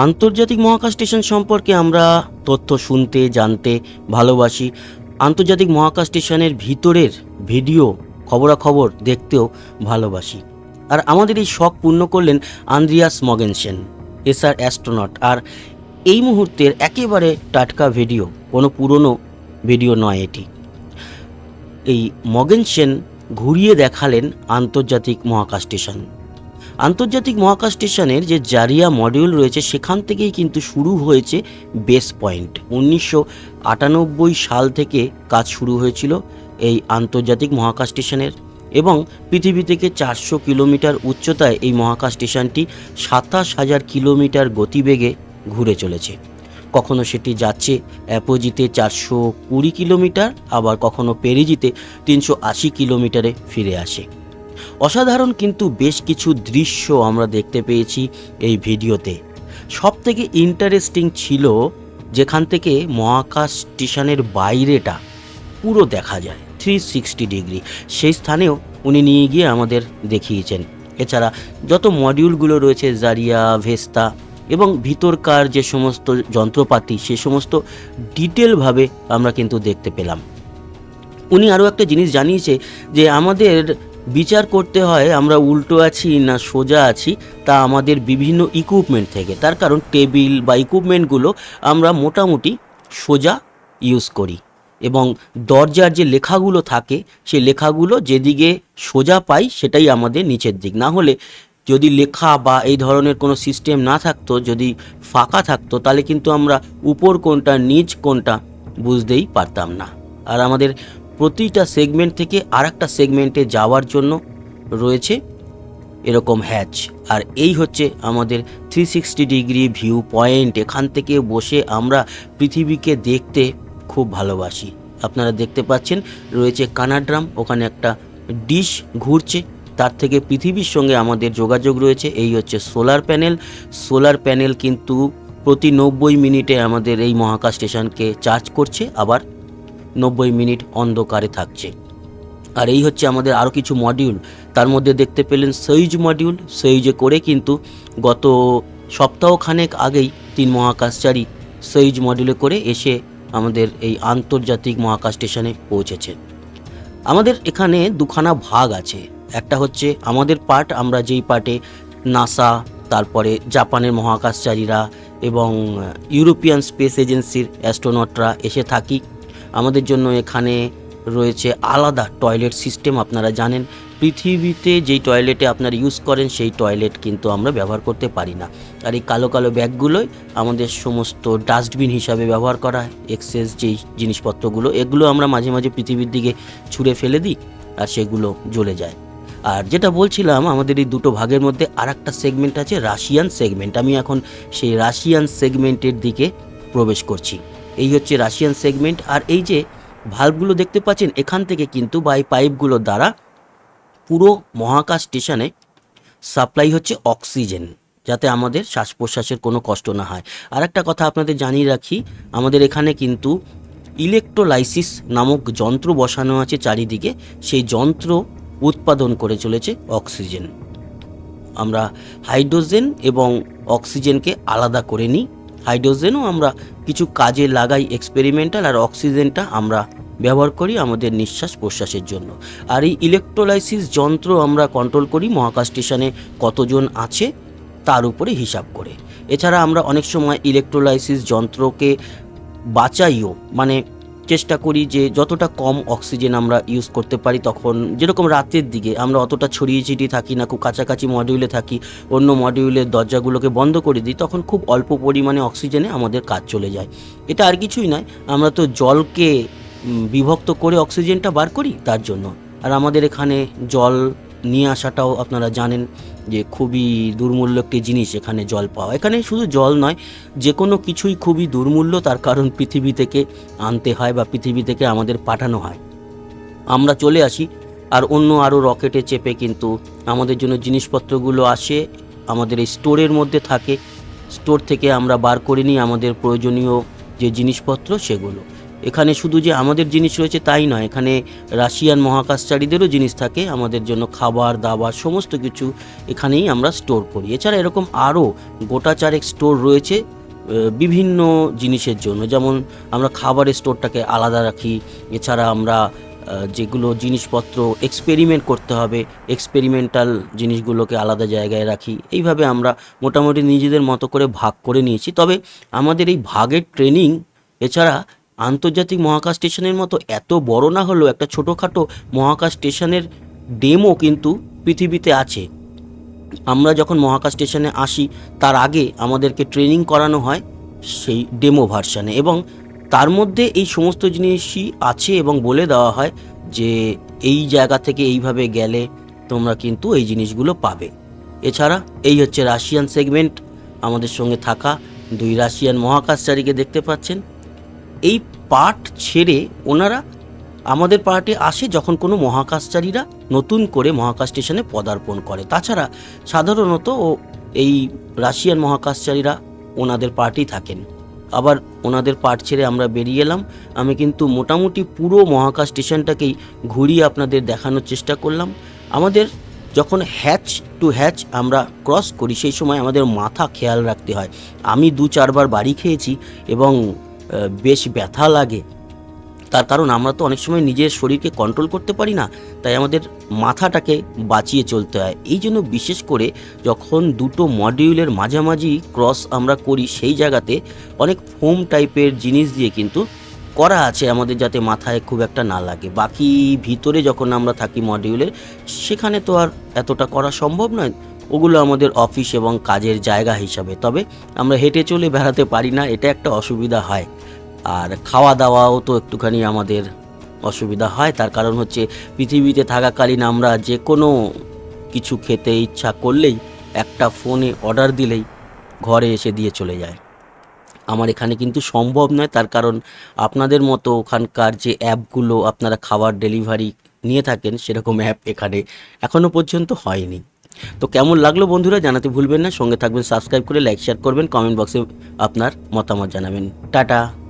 আন্তর্জাতিক মহাকাশ স্টেশন সম্পর্কে আমরা তথ্য শুনতে, জানতে ভালোবাসি। আন্তর্জাতিক মহাকাশ স্টেশনের ভিতরের ভিডিও, খবরাখবর দেখতেও ভালোবাসি। আর আমাদের এই শখ পূর্ণ করলেন আন্দ্রিয়াস মগেনসেন, এসআর অ্যাস্ট্রোনট। আর এই মুহূর্তের একেবারে টাটকা ভিডিও, কোনো পুরনো ভিডিও নয় এটি। এই মগেনসেন ঘুরিয়ে দেখালেন আন্তর্জাতিক মহাকাশ স্টেশন আন্তর্জাতিক মহাকাশ স্টেশনের যে জারিয়া মডিউল রয়েছে, সেখান থেকেই কিন্তু শুরু হয়েছে বেস পয়েন্ট। উনিশশো আটানব্বই সাল থেকে কাজ শুরু হয়েছিল এই আন্তর্জাতিক মহাকাশ স্টেশনের এবং পৃথিবী থেকে চারশো কিলোমিটার উচ্চতায় এই মহাকাশ স্টেশনটি সাতাশ হাজার কিলোমিটার গতিবেগে ঘুরে চলেছে। কখনো সেটি যাচ্ছে অ্যাপোজিতে চারশো কুড়ি কিলোমিটার, আবার কখনো পেরিজিতে তিনশো আশি কিলোমিটারে ফিরে আসে। অসাধারণ কিন্তু বেশ কিছু দৃশ্য আমরা দেখতে পেয়েছি এই ভিডিওতে। সব থেকে ইন্টারেস্টিং ছিল যেখান থেকে মহাকাশ স্টেশনের বাইরেটা পুরো দেখা যায় থ্রি সিক্সটি ডিগ্রি সেই স্থানেও উনি নিয়ে গিয়ে আমাদের দেখিয়েছেন। এছাড়া যত মডিউলগুলো রয়েছে, জারিয়া, ভেস্তা এবং ভিতরকার যে সমস্ত যন্ত্রপাতি, সে সমস্ত ডিটেলভাবে আমরা কিন্তু দেখতে পেলাম। উনি আরও একটা জিনিস জানিয়েছে যে আমাদের বিচার করতে হয় আমরা উল্টো আছি না সোজা আছি, তা আমাদের বিভিন্ন ইকুইপমেন্ট থেকে। তার কারণ টেবিল বা ইকুইপমেন্টগুলো আমরা মোটামুটি সোজা ইউজ করি। এবং দরজার যে লেখাগুলো থাকে, সে লেখাগুলো যেদিকে সোজা পাই, সেটাই আমাদের নিচের দিক। না হলে যদি লেখা বা এই ধরনের কোনো সিস্টেম না থাকতো, যদি ফাঁকা থাকতো, তাহলে কিন্তু আমরা উপর কোনটা, নিচ কোনটা বুঝতেই পারতাম না। আর আমাদের প্রতিটা সেগমেন্ট থেকে আর একটা সেগমেন্টে যাওয়ার জন্য রয়েছে এরকম হ্যাচ আর এই হচ্ছে আমাদের three sixty degree view point এখান থেকে বসে আমরা পৃথিবীকে দেখতে খুব ভালোবাসি। আপনারা দেখতে পাচ্ছেন, রয়েছে কানাড্রাম, ওখানে একটা ডিশ ঘুরছে। তার থেকে পৃথিবীর সঙ্গে আমাদের যোগাযোগ রয়েছে। এই হচ্ছে সোলার প্যানেল সোলার প্যানেল কিন্তু প্রতি নব্বই মিনিটে আমাদের এই মহাকাশ স্টেশনকে চার্জ করছে। আবার নব্বই মিনিট অন্ধকারে থাকছে। আর এই হচ্ছে আমাদের আরও কিছু মডিউল তার মধ্যে দেখতে পেলেন সৈজ মডিউল সৈজে করে কিন্তু গত সপ্তাহখানেক আগেই তিন মহাকাশচারী সৈজ মডিউলে করে এসে আমাদের এই আন্তর্জাতিক মহাকাশ স্টেশনে পৌঁছেছে আমাদের এখানে দুখানা ভাগ আছে। একটা হচ্ছে আমাদের পার্ট আমরা যেই পার্টে নাসা তারপরে জাপানের মহাকাশচারীরা এবং ইউরোপিয়ান স্পেস এজেন্সির অ্যাস্ট্রোনটরা এসে থাকি। আমাদের জন্য এখানে রয়েছে আলাদা টয়লেট সিস্টেম আপনারা জানেন। পৃথিবীতে যেই টয়লেটে আপনারা ইউজ করেন, সেই টয়লেট কিন্তু আমরা ব্যবহার করতে পারি না। আর এই কালো কালো ব্যাগগুলোই আমাদের সমস্ত ডাস্টবিন হিসাবে ব্যবহার করা হয় এক্সেস যেই জিনিসপত্রগুলো, এগুলো আমরা মাঝে মাঝে পৃথিবীর দিকে ছুঁড়ে ফেলে দিই আর সেগুলো জ্বলে যায়। আর যেটা বলছিলাম, আমাদের এই দুটো ভাগের মধ্যে আর একটা সেগমেন্ট আছে রাশিয়ান সেগমেন্ট আমি এখন সেই রাশিয়ান সেগমেন্টের দিকে প্রবেশ করছি। এই হচ্ছে রাশিয়ান সেগমেন্ট। আর এই যে ভাল্বগুলো দেখতে পাচ্ছেন, এখান থেকে কিন্তু বা এই পাইপগুলোর দ্বারা পুরো মহাকাশ স্টেশনে সাপ্লাই হচ্ছে অক্সিজেন, যাতে আমাদের শ্বাস প্রশ্বাসের কোনো কষ্ট না হয়। আর একটা কথা আপনাদের জানিয়ে রাখি, আমাদের এখানে কিন্তু ইলেকট্রোলাইসিস নামক যন্ত্র বসানো আছে চারিদিকে। সেই যন্ত্র উৎপাদন করে চলেছে অক্সিজেন। আমরা হাইড্রোজেন এবং অক্সিজেনকে আলাদা করে নিই। হাইড্রোজেনও আমরা কিছু কাজে লাগাই এক্সপেরিমেন্টাল আর অক্সিজেনটা আমরা ব্যবহার করি আমাদের নিঃশ্বাস প্রশ্বাসের জন্য। আর এই ইলেকট্রোলাইসিস যন্ত্র আমরা কন্ট্রোল করি মহাকাশ স্টেশনে কতজন আছে তার উপরে হিসাব করে। এছাড়া আমরা অনেক সময় ইলেকট্রোলাইসিস যন্ত্রকে বাঁচাইও মানে চেষ্টা করি যে যতটা কম অক্সিজেন আমরা ইউজ করতে পারি তখন, যেরকম রাতের দিকে আমরা অতটা ছড়িয়ে ছিটিয়ে থাকি না, খুব কাছাকাছি মডিউলে থাকি, অন্য মডিউলের দরজাগুলোকে বন্ধ করে দিই, তখন খুব অল্প পরিমাণে অক্সিজেনে আমাদের কাজ চলে যায়। এটা আর কিছুই নয়, আমরা তো জলকে বিভক্ত করে অক্সিজেনটা বার করি তার জন্য। আর আমাদের এখানে জল নিয়ে আসাটাও আপনারা জানেন যে খুবই দুর্মূল্য একটি জিনিস এখানে জল পাওয়া। এখানে শুধু জল নয়, যে কোনো কিছুই খুবই দুর্মূল্য, তার কারণ পৃথিবী থেকে আনতে হয় বা পৃথিবী থেকে আমাদের পাঠানো হয়। আমরা চলে আসি, আর অন্য আরও রকেটে চেপে কিন্তু আমাদের জন্য জিনিসপত্রগুলো আসে, আমাদের এই স্টোরের মধ্যে থাকে। স্টোর থেকে আমরা বার করে নিই আমাদের প্রয়োজনীয় যে জিনিসপত্র, সেগুলো। এখানে শুধু যে আমাদের জিনিস রয়েছে তাই নয়, এখানে রাশিয়ান মহাকাশচারীদেরও জিনিস থাকে, আমাদের জন্য খাবার, দাবার, সমস্ত কিছু এখানেই আমরা স্টোর করি। এছাড়া এরকম আরও গোটা চারেক স্টোর রয়েছে বিভিন্ন জিনিসের জন্য। যেমন আমরা খাবারের স্টোরটাকে আলাদা রাখি, এছাড়া আমরা যেগুলো জিনিসপত্র এক্সপেরিমেন্ট করতে হবে এক্সপেরিমেন্টাল জিনিসগুলোকে আলাদা জায়গায় রাখি। এইভাবে আমরা মোটামুটি নিজেদের মতো করে ভাগ করে নিয়েছি। তবে আমাদের এই ভাগের ট্রেনিং এছাড়া আন্তর্জাতিক মহাকাশ স্টেশনের মতো এত বড় না হলেও একটা ছোটোখাটো মহাকাশ স্টেশনের ডেমো কিন্তু পৃথিবীতে আছে। আমরা যখন মহাকাশ স্টেশনে আসি, তার আগে আমাদেরকে ট্রেনিং করানো হয় সেই ডেমো ভার্সানে এবং তার মধ্যে এই সমস্ত জিনিসই আছে এবং বলে দেওয়া হয় যে এই জায়গা থেকে এইভাবে গেলে তোমরা কিন্তু এই জিনিসগুলো পাবে। এছাড়া এই হচ্ছে রাশিয়ান সেগমেন্ট আমাদের সঙ্গে থাকা দুই রাশিয়ান মহাকাশচারীকে দেখতে পাচ্ছেন। এই পার্ট ছেড়ে ওনারা আমাদের পার্টে আসে যখন কোনো মহাকাশচারীরা নতুন করে মহাকাশ স্টেশনে পদার্পণ করে। তাছাড়া সাধারণত ও এই রাশিয়ান মহাকাশচারীরা ওনাদের পার্টি থাকেন। আবার ওনাদের পার্ট ছেড়ে আমরা বেরিয়ে এলাম। আমি কিন্তু মোটামুটি পুরো মহাকাশ স্টেশনটাকেই ঘুরিয়ে আপনাদের দেখানোর চেষ্টা করলাম। আমাদের যখন হ্যাচ টু হ্যাচ আমরা ক্রস করি, সেই সময় আমাদের মাথা খেয়াল রাখতে হয়। আমি দু চারবার বাড়ি খেয়েছি এবং বেশ ব্যথা লাগে। তার কারণ আমরা তো অনেক সময় নিজের শরীরকে কন্ট্রোল করতে পারি না, তাই আমাদের মাথাটাকে বাঁচিয়ে চলতে হয়। এই জন্য বিশেষ করে যখন দুটো মডিউলের মাঝামাঝি ক্রস আমরা করি, সেই জায়গাতে অনেক ফোম টাইপের জিনিস দিয়ে কিন্তু করা আছে আমাদের যাতে মাথায় খুব একটা না লাগে। বাকি ভিতরে যখন আমরা থাকি মডিউলের সেখানে তো আর এতটা করা সম্ভব নয়। ওগুলো আমাদের অফিস এবং কাজের জায়গা হিসাবে। তবে আমরা হেঁটে চলে বেড়াতে পারি না, এটা একটা অসুবিধা হয়। আর খাওয়া দাওয়াও তো একটুখানি আমাদের অসুবিধা হয়, তার কারণ হচ্ছে পৃথিবীতে থাকাকালীন আমরা যে কোনো কিছু খেতে ইচ্ছা করলেই একটা ফোনে অর্ডার দিলেই ঘরে এসে দিয়ে চলে যায়। আমার এখানে কিন্তু সম্ভব নয়, তার কারণ আপনাদের মতো ওখানকার যে অ্যাপগুলো আপনারা খাবার ডেলিভারি নিয়ে থাকেন, সেরকম অ্যাপ এখানে এখনও পর্যন্ত হয়নি। তো কেমন লাগল বন্ধুরা জানাতে ভুলবেন না। সঙ্গে থাকবেন সাবস্ক্রাইব করে লাইক শেয়ার করবেন কমেন্ট বক্সে আপনার মতামত জানাবেন। টাটা।